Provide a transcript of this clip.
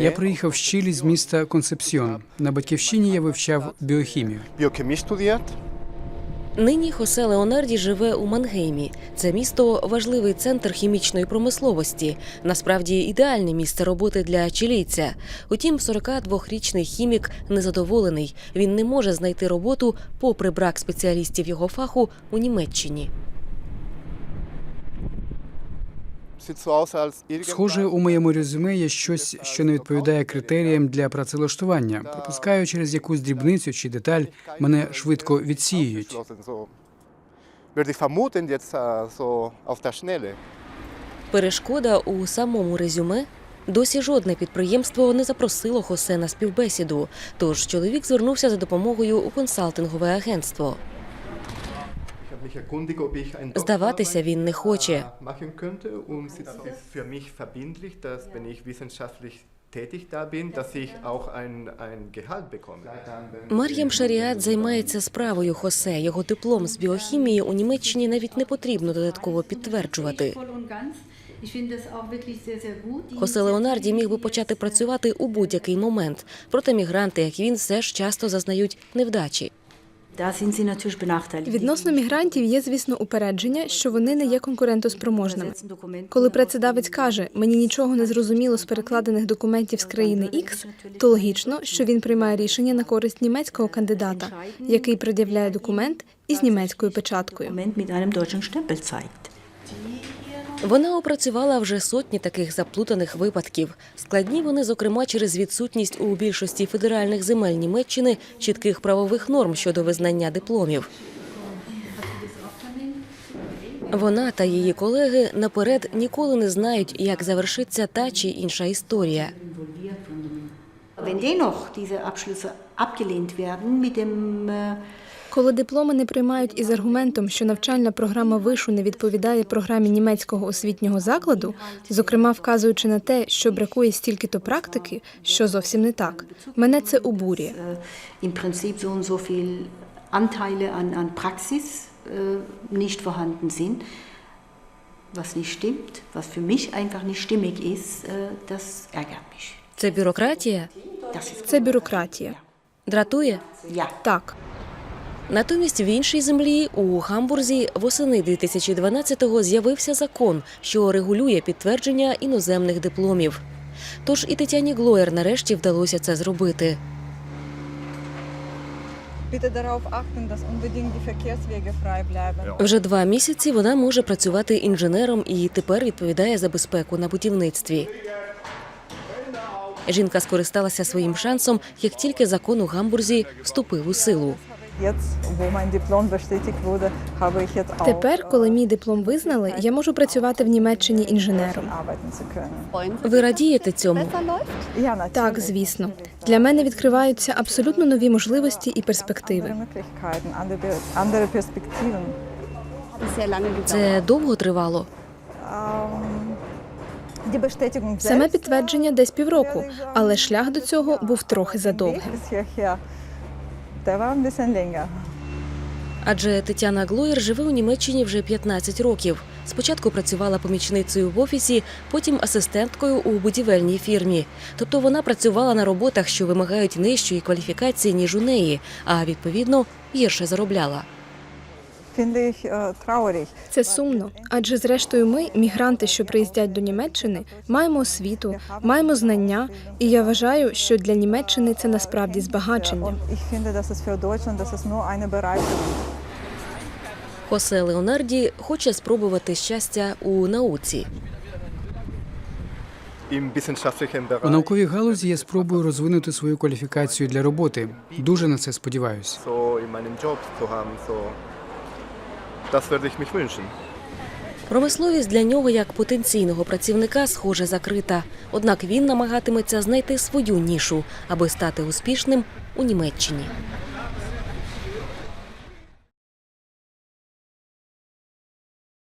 Я приїхав з Чилі з міста Концепсіон. На батьківщині я вивчав біохімію. Нині Хосе Леонарді живе у Мангеймі. Це місто важливий центр хімічної промисловості. Насправді ідеальне місце роботи для чилійця. Утім, 42-річний хімік незадоволений. Він не може знайти роботу, попри брак спеціалістів його фаху у Німеччині. Схоже, у моєму резюме є щось, що не відповідає критеріям для працевлаштування. Пропускаю через якусь дрібницю чи деталь, мене швидко відсіюють. äh. Перешкода у самому резюме. Досі жодне підприємство не запросило Хосе на співбесіду. Тож чоловік звернувся за допомогою у консалтингове агентство. Ich habe mich erkundigt, ob ich einen Здаватися він не хоче. Äh. Мар'ям Шаріат займається справою Хосе. Його диплом з біохімії у Німеччині навіть не потрібно додатково підтверджувати. Хосе Леонарді міг би почати працювати у будь-який момент. Проте мігранти, як він, все ж часто зазнають невдачі. Відносно мігрантів є, звісно, упередження, що вони не є конкурентоспроможними. Коли працедавець каже, мені нічого не зрозуміло з перекладених документів з країни X, то логічно, що він приймає рішення на користь німецького кандидата, який пред'являє документ із німецькою печаткою. Вона опрацювала вже сотні таких заплутаних випадків. Складні вони, зокрема, через відсутність у більшості федеральних земель Німеччини чітких правових норм щодо визнання дипломів. Вона та її колеги наперед ніколи не знають, як завершиться та чи інша історія. Wenn dennoch diese Abschlüsse abgelehnt werden mit dem äh, Коли дипломи не приймають із аргументом, що навчальна програма вишу не відповідає програмі німецького освітнього закладу, зокрема вказуючи на те, що бракує стільки-то практики, що зовсім не так. Мене це обурює. äh, im Prinzip so und so viel Anteile an, an Praxis äh, nicht vorhanden sind, was nicht stimmt, was für mich einfach nicht stimmig ist, äh, das ärgert mich. Це бюрократія Це бюрократія. дратує. ja. Так. Натомість в іншій землі у Гамбурзі восени 2012-го з'явився закон, що регулює підтвердження іноземних дипломів. Тож і Тетяні Глоєр нарешті вдалося це зробити. Вже два місяці вона може працювати інженером і тепер відповідає за безпеку на будівництві. Жінка скористалася своїм шансом, як тільки закон у Гамбурзі вступив у силу. Wo mein Diplom bestätigt wurde, habe ich jetzt auch Тепер, коли мій диплом визнали, я можу працювати в Німеччині інженером. arbeiten zu. Ви радієте цьому? Так, звісно, для мене відкриваються абсолютно нові можливості і перспективи. Це довго тривало. Ähm, Саме підтвердження десь півроку, але шлях до цього був трохи задовгим. Адже Тетяна Глоєр живе у Німеччині вже 15 років. Спочатку працювала помічницею в офісі, потім асистенткою у будівельній фірмі. Тобто вона працювала на роботах, що вимагають нижчої кваліфікації ніж у неї, а відповідно гірше заробляла. Finde ich äh, traurig. Це сумно, адже зрештою ми, мігранти, що приїздять до Німеччини, маємо освіту, маємо знання, і я вважаю, що для Німеччини це насправді збагачення. Хосе Леонарді хоче спробувати щастя у науці. У науковій галузі я спробую розвинути свою кваліфікацію для роботи. Дуже на це сподіваюся. Промисловість для нього як потенційного працівника схоже закрита. Однак він намагатиметься знайти свою нішу, аби стати успішним у Німеччині.